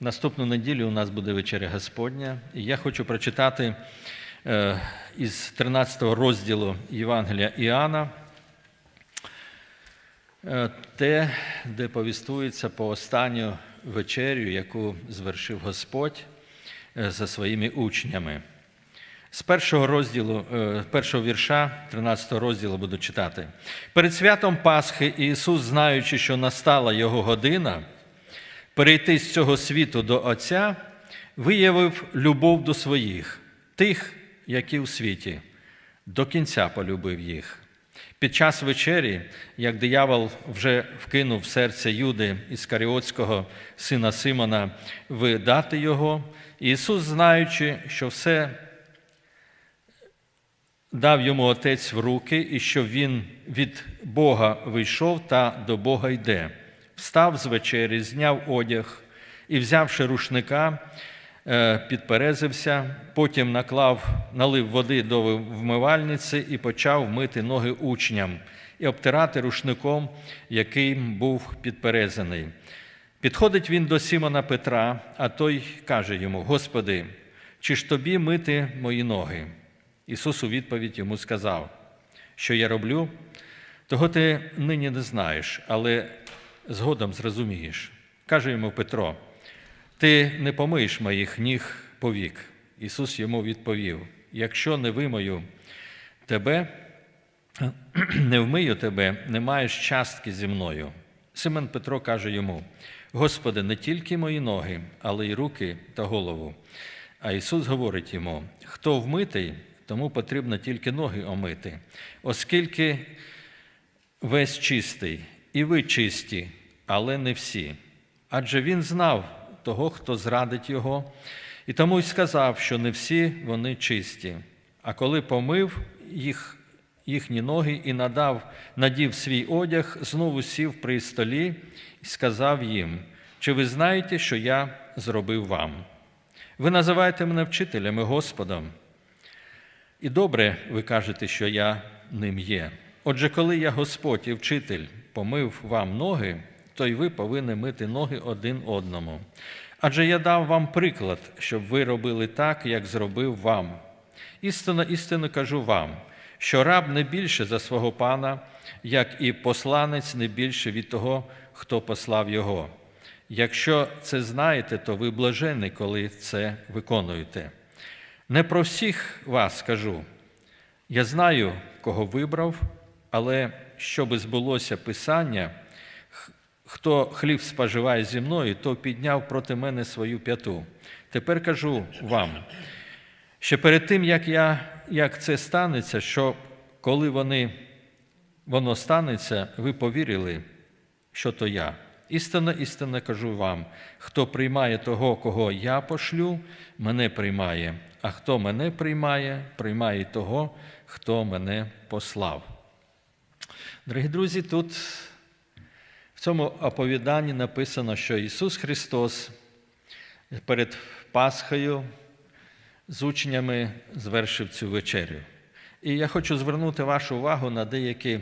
Наступну неділю у нас буде вечеря Господня, і я хочу прочитати е, із 13 розділу Євангелія Іоанна е, те, де повістується по останню вечерю, яку звершив Господь е, за своїми учнями. З першого розділу, першого вірша 13 розділу буду читати. Перед святом Пасхи Ісус, знаючи, що настала Його година, перейти з цього світу до Отця, виявив любов до своїх, тих, які у світі, до кінця полюбив їх. Під час вечері, як диявол вже вкинув в серце Юди Іскаріотського сина Симона видати його, Ісус, знаючи, що все дав йому Отець в руки, і що він від Бога вийшов та до Бога йде. Встав з вечері, зняв одяг і, взявши рушника, е, підперезився, потім наклав, налив води до вмивальниці і почав мити ноги учням і обтирати рушником, яким був підперезаний. Підходить він до Сімона Петра, а той каже йому: Господи, чи ж тобі мити мої ноги? Ісус у відповідь йому сказав, що я роблю, того ти нині не знаєш, але згодом зрозумієш. Каже йому Петро: Ти не помиєш моїх ніг повік. Ісус йому відповів: Якщо не вимою тебе, не вмию тебе, не маєш частки зі мною. Симон Петро каже йому: Господи, не тільки мої ноги, але й руки та голову. А Ісус говорить йому: хто вмитий, тому потрібно тільки ноги омити, оскільки весь чистий, і ви чисті, але не всі. Адже він знав того, хто зрадить його, і тому й сказав, що не всі вони чисті. А коли помив їх, їхні ноги і надав, надів свій одяг, знову сів при столі і сказав їм: Чи ви знаєте, що я зробив вам? Ви називаєте мене вчителем і Господом. І добре ви кажете, що я ним є. Отже, коли я Господь і вчитель помив вам ноги, то й ви повинні мити ноги один одному. Адже я дав вам приклад, щоб ви робили так, як зробив вам. Істинно, істинно кажу вам, що раб не більше за свого пана, як і посланець не більше від того, хто послав його. Якщо це знаєте, то ви блаженні, коли це виконуєте. Не про всіх вас скажу. Я знаю, кого вибрав, але щоб збулося Писання, хто хліб споживає зі мною, то підняв проти мене свою п'яту. Тепер кажу вам, що перед тим, як, я, як це станеться, що коли вони, воно станеться, ви повірили, що то я. Істинно, істинно кажу вам: хто приймає того, кого я пошлю, мене приймає, а хто мене приймає, приймає того, хто мене послав. Дорогі друзі, тут в цьому оповіданні написано, що Ісус Христос перед Пасхою з учнями звершив цю вечерю. І я хочу звернути вашу увагу на деякі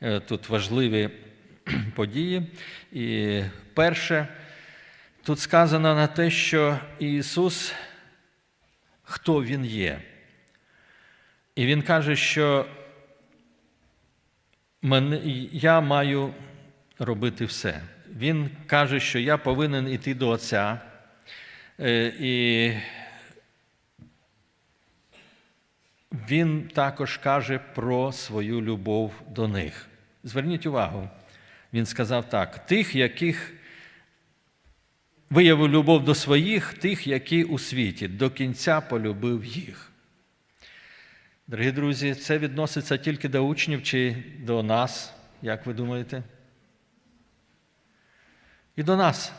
е, тут важливі події. І перше, тут сказано на те, що Ісус, хто Він є. І Він каже, що я маю робити все. Він каже, що я повинен іти до Отця. І він також каже про свою любов до них. Зверніть увагу, він сказав так: тих, яких виявив любов до своїх, тих, які у світі, до кінця полюбив їх. Дорогі друзі, це відноситься тільки до учнів чи до нас, як ви думаєте? І до нас.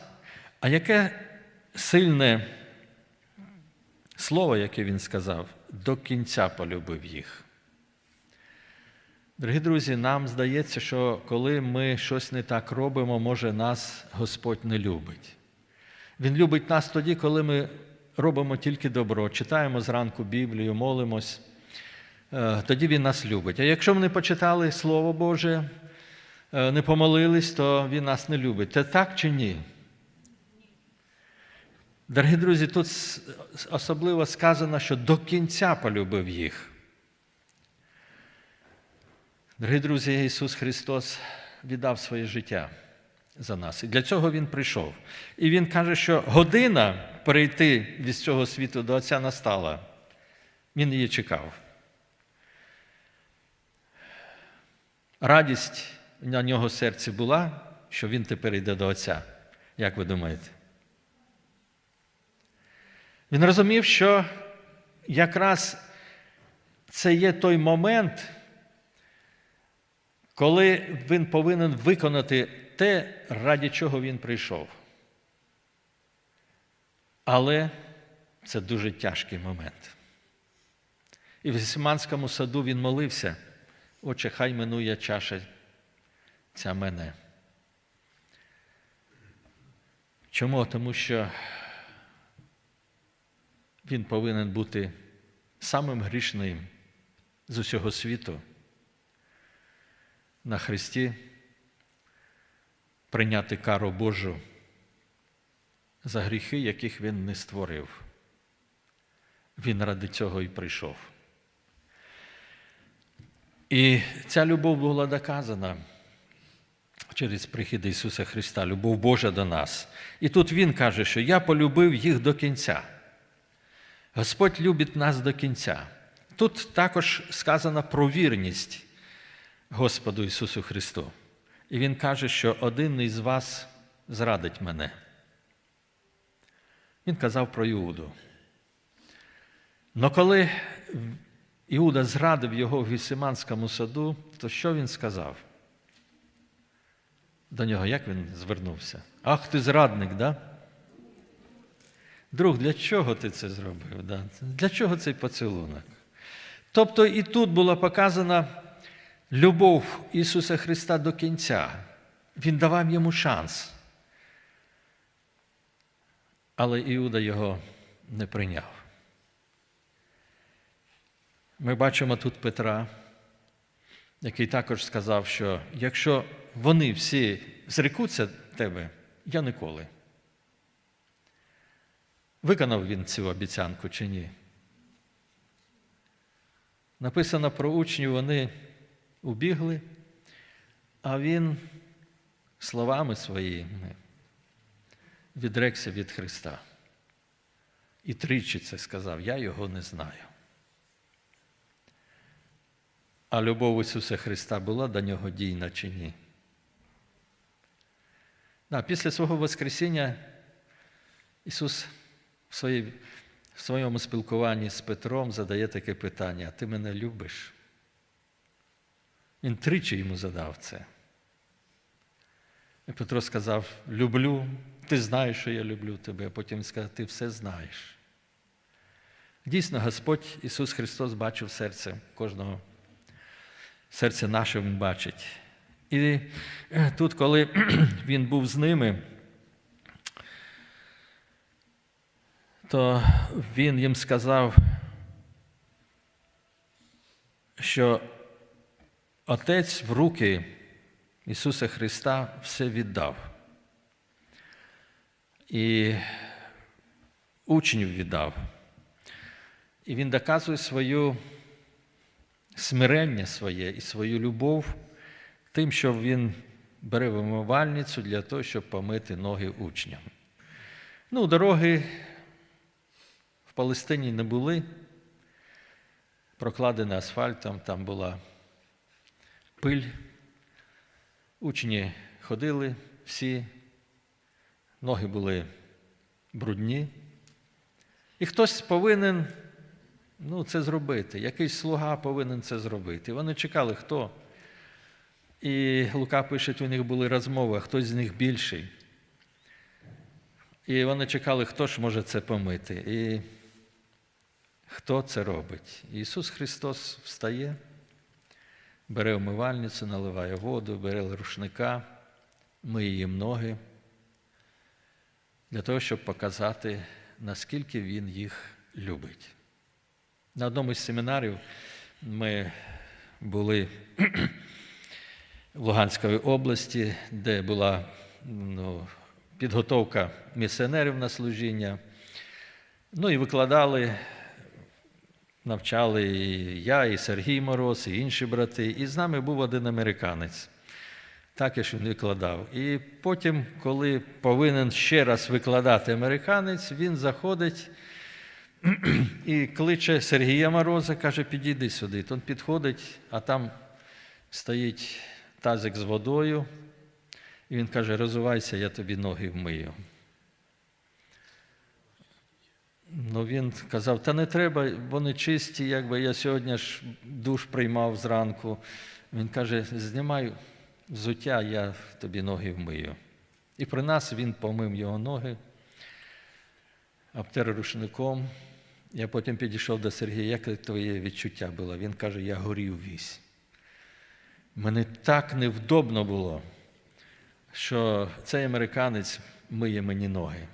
А яке сильне слово, яке він сказав, до кінця полюбив їх. Дорогі друзі, нам здається, що коли ми щось не так робимо, може нас Господь не любить. Він любить нас тоді, коли ми робимо тільки добро, читаємо зранку Біблію, молимось, тоді Він нас любить. А якщо ми не почитали Слово Боже, не помолились, то Він нас не любить. Це так чи ні? Дорогі друзі, тут особливо сказано, що до кінця полюбив їх. Дорогі друзі, Ісус Христос віддав своє життя за нас. І для цього Він прийшов. І Він каже, що година перейти від цього світу до Отця настала. Він її чекав. Радість на нього серці була, що він тепер йде до Отця. Як ви думаєте? Він розумів, що якраз це є той момент, коли він повинен виконати те, ради чого він прийшов. Але це дуже тяжкий момент. І в Гесиманському саду він молився, Отче, хай минує чаша ця мене. Чому? Тому що він повинен бути самим грішним з усього світу на Христі, прийняти кару Божу за гріхи, яких він не створив. Він ради цього і прийшов. І ця любов була доказана через прихід Ісуса Христа, любов Божа до нас. І тут Він каже, що я полюбив їх до кінця. Господь любить нас до кінця. Тут також сказано про вірність Господу Ісусу Христу. І Він каже, що один із вас зрадить мене. Він казав про Іуду. Но коли Іуда зрадив його в Гісиманському саду, то що він сказав? До нього як він звернувся? Ах, ти зрадник, да? Друг, для чого ти це зробив? Да? Для чого цей поцілунок? Тобто і тут була показана любов Ісуса Христа до кінця. Він давав йому шанс. Але Іуда його не прийняв. Ми бачимо тут Петра, який також сказав, що якщо вони всі зрекуться тебе, я ніколи. Виконав він цю обіцянку чи ні? Написано про учнів, вони убігли, а він словами своїми відрекся від Христа. І тричі це сказав: Я його не знаю. А любов Ісуса Христа була до нього дійна чи ні? Да, після свого Воскресіння Ісус в, своїй, в своєму спілкуванні з Петром задає таке питання: ти мене любиш? Він тричі йому задав це. І Петро сказав: Люблю, ти знаєш, що я люблю тебе, а потім сказав, ти все знаєш. Дійсно, Господь Ісус Христос бачив серце кожного, серце наше бачить. І тут, коли Він був з ними, то Він їм сказав, що Отець в руки Ісуса Христа все віддав. І учнів віддав. І Він доказує свою смирення своє і свою любов тим, що Він бере вимивальницю для того, щоб помити ноги учням. Ну, дороги в Палестині не були, прокладені асфальтом, там була пиль. Учні ходили всі, ноги були брудні. І хтось повинен ну, це зробити. Якийсь слуга повинен це зробити. Вони чекали, хто. І Лука пише, у них були розмови, хтось з них більший. І вони чекали, хто ж може це помити. І хто це робить? Ісус Христос встає, бере умивальницю, наливає воду, бере рушника, миє їм ноги, для того, щоб показати, наскільки Він їх любить. На одному із семінарів ми були в Луганської області, де була ну, підготовка місіонерів на служіння. Ну і викладали, навчали і я, і Сергій Мороз, і інші брати. І з нами був один американець. Також він викладав. І потім, коли повинен ще раз викладати американець, він заходить і кличе Сергія Мороза, каже, підійди сюди. Він підходить, а там стоїть тазик з водою, і він каже, розвивайся, я тобі ноги вмию. Ну, він казав, та не треба, вони чисті, якби я сьогодні ж душ приймав зранку. Він каже, знімай взуття, я тобі ноги вмию. І при нас він помив його ноги, обтер рушником. Я потім підійшов до Сергія, як твоє відчуття було? Він каже, я горів весь. Мені так невдобно було, що цей американець миє мені ноги.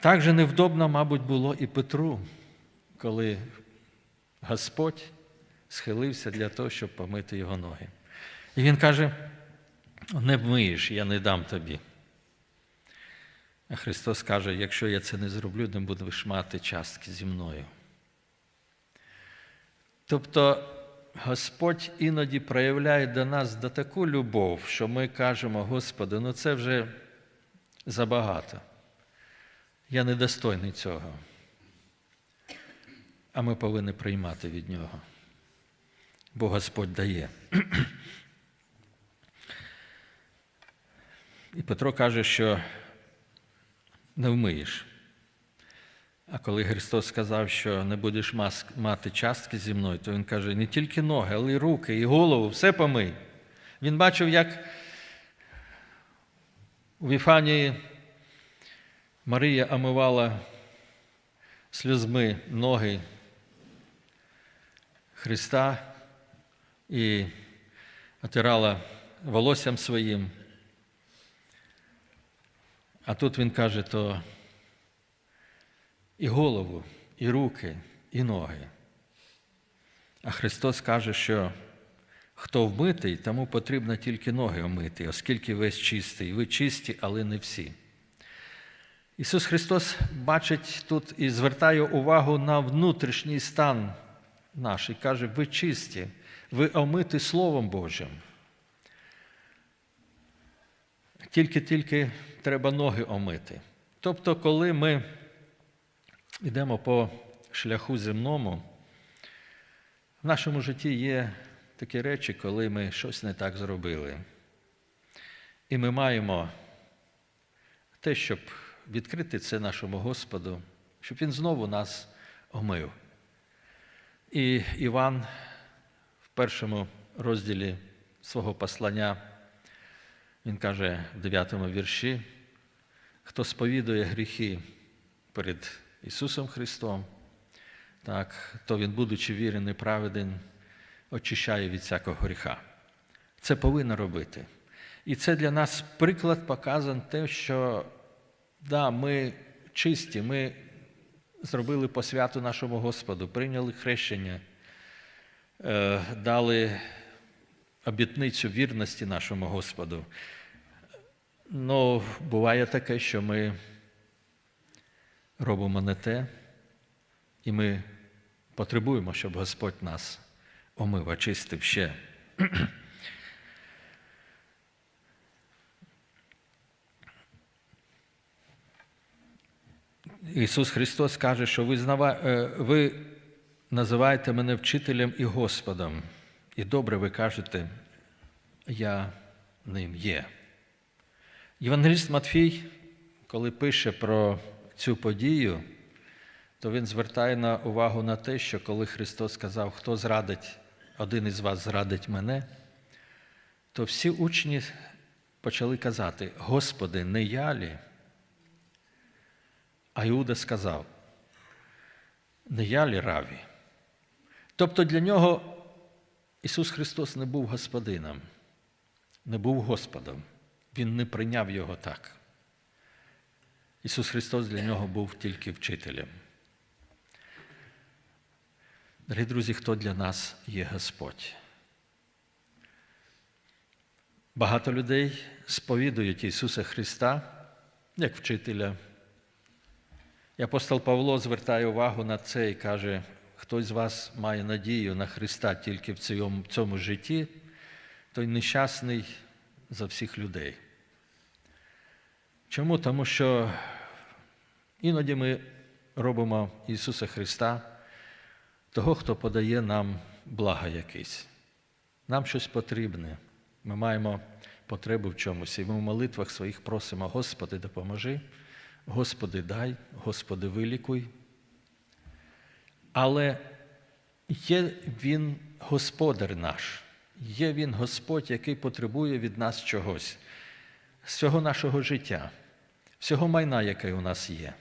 Так же невдобно, мабуть, було і Петру, коли Господь схилився для того, щоб помити його ноги. І він каже: не вмиєш, я не дам тобі. Христос каже, якщо я це не зроблю, не будеш мати частки зі мною. Тобто Господь іноді проявляє до нас до таку любов, що ми кажемо, Господи, ну це вже забагато. Я недостойний цього. А ми повинні приймати від Нього. Бо Господь дає. І Петро каже, що не вмиєш. А коли Христос сказав, що не будеш мати частки зі мною, то Він каже, не тільки ноги, але й руки, і голову, все помий. Він бачив, як у Віфанії Марія омивала сльозми ноги Христа і отирала волоссям своїм. А тут він каже, то і голову, і руки, і ноги. А Христос каже, що хто вмитий, тому потрібно тільки ноги омити, оскільки весь чистий. Ви чисті, але не всі. Ісус Христос бачить тут і звертає увагу на внутрішній стан наш і каже, ви чисті, ви омиті Словом Божим. Тільки-тільки треба ноги омити. Тобто, коли ми йдемо по шляху земному, в нашому житті є такі речі, коли ми щось не так зробили. І ми маємо те, щоб відкрити це нашому Господу, щоб Він знову нас омив. І Іван в першому розділі свого послання, він каже в 9 вірші, хто сповідує гріхи перед Ісусом Христом, так, то Він, будучи вірений, праведен, очищає від всякого гріха. Це повинно робити. І це для нас приклад показан те, що да, ми чисті, ми зробили посвяту нашому Господу, прийняли хрещення, е, дали обітницю вірності нашому Господу. Ну, буває таке, що ми робимо не те, і ми потребуємо, щоб Господь нас омив, очистив ще. Ісус Христос каже, що ви, ви називаєте мене вчителем і Господом, і добре ви кажете, я ним є. Євангеліст Матфій, коли пише про цю подію, то він звертає на увагу на те, що коли Христос сказав, хто зрадить, один із вас зрадить мене, то всі учні почали казати: Господи, не я лі? А Іуда сказав, не я лі раві? Тобто для нього Ісус Христос не був господином, не був Господом. Він не прийняв його так. Ісус Христос для нього був тільки вчителем. Дорогі друзі, хто для нас є Господь? Багато людей сповідують Ісуса Христа як вчителя, І апостол Павло звертає увагу на це і каже: хтось з вас має надію на Христа тільки в цьому, цьому житті, той нещасний за всіх людей. Чому? Тому що іноді ми робимо Ісуса Христа, того, хто подає нам блага якесь. Нам щось потрібне. Ми маємо потребу в чомусь, і ми в молитвах своїх просимо, Господи, допоможи, Господи, дай, Господи, вилікуй. Але є Він Господар наш, є Він Господь, який потребує від нас чогось, всього нашого життя, всього майна, яке у нас є,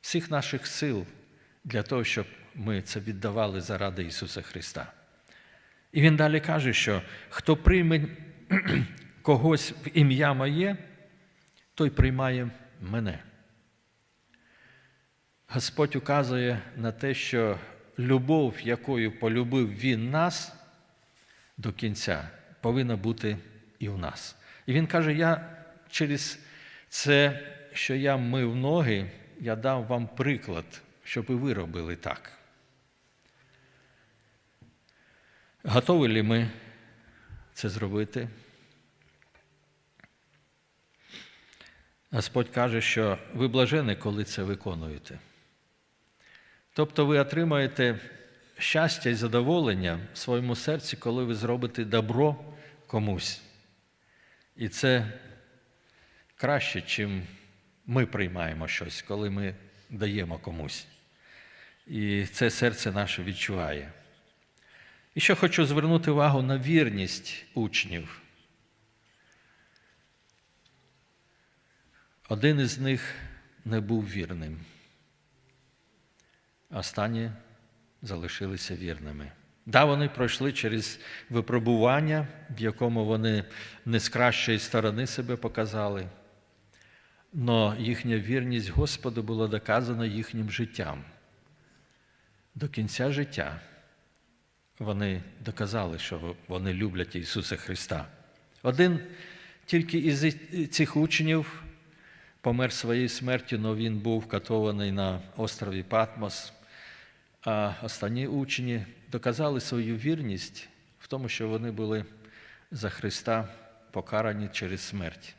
всіх наших сил для того, щоб ми це віддавали заради Ісуса Христа. І він далі каже, що хто прийме когось в ім'я моє, той приймає мене. Господь указує на те, що любов, якою полюбив Він нас до кінця, повинна бути і в нас. І він каже: я через це, що я мив ноги, я дав вам приклад, щоб і ви робили так. Готові ли ми це зробити? Господь каже, що ви блажені, коли це виконуєте. Тобто ви отримаєте щастя і задоволення в своєму серці, коли ви зробите добро комусь. І це краще, чим ми приймаємо щось, коли ми даємо комусь. І це серце наше відчуває. І ще хочу звернути увагу на вірність учнів. Один із них не був вірним. Останні залишилися вірними. Да, вони пройшли через випробування, в якому вони не з кращої сторони себе показали, але їхня вірність Господу була доказана їхнім життям. До кінця життя вони доказали, що вони люблять Ісуса Христа. Один тільки із цих учнів помер своєю смертю, але він був катований на острові Патмос. А останні учні доказали свою вірність в тому, що вони були за Христа покарані через смерть.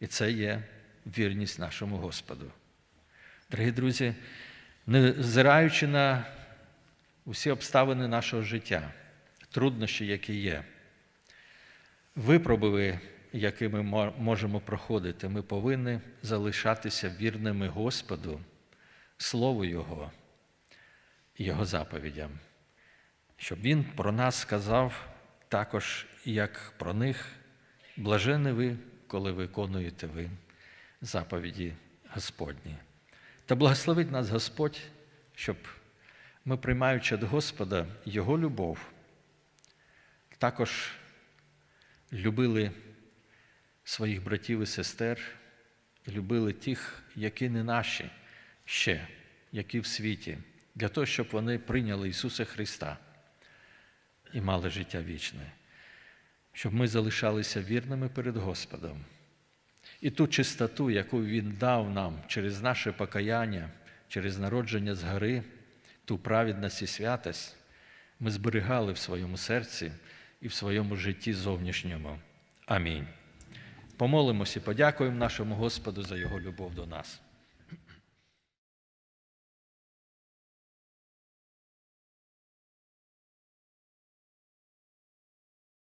І це є вірність нашому Господу. Дорогі друзі, невзираючи на усі обставини нашого життя, труднощі, які є, випробуви, які ми можемо проходити, ми повинні залишатися вірними Господу, Слову Його Його заповідям, щоб Він про нас сказав також, як про них, блажені ви, коли виконуєте ви заповіді Господні. Та благословить нас Господь, щоб ми, приймаючи від Господа Його любов, також любили своїх братів і сестер, любили тих, які не наші ще, які в світі, для того, щоб вони прийняли Ісуса Христа і мали життя вічне, щоб ми залишалися вірними перед Господом. І ту чистоту, яку Він дав нам через наше покаяння, через народження з гори, ту праведність і святость, ми зберігали в своєму серці і в своєму житті зовнішньому. Амінь. Помолимося подякуємо нашому Господу за Його любов до нас.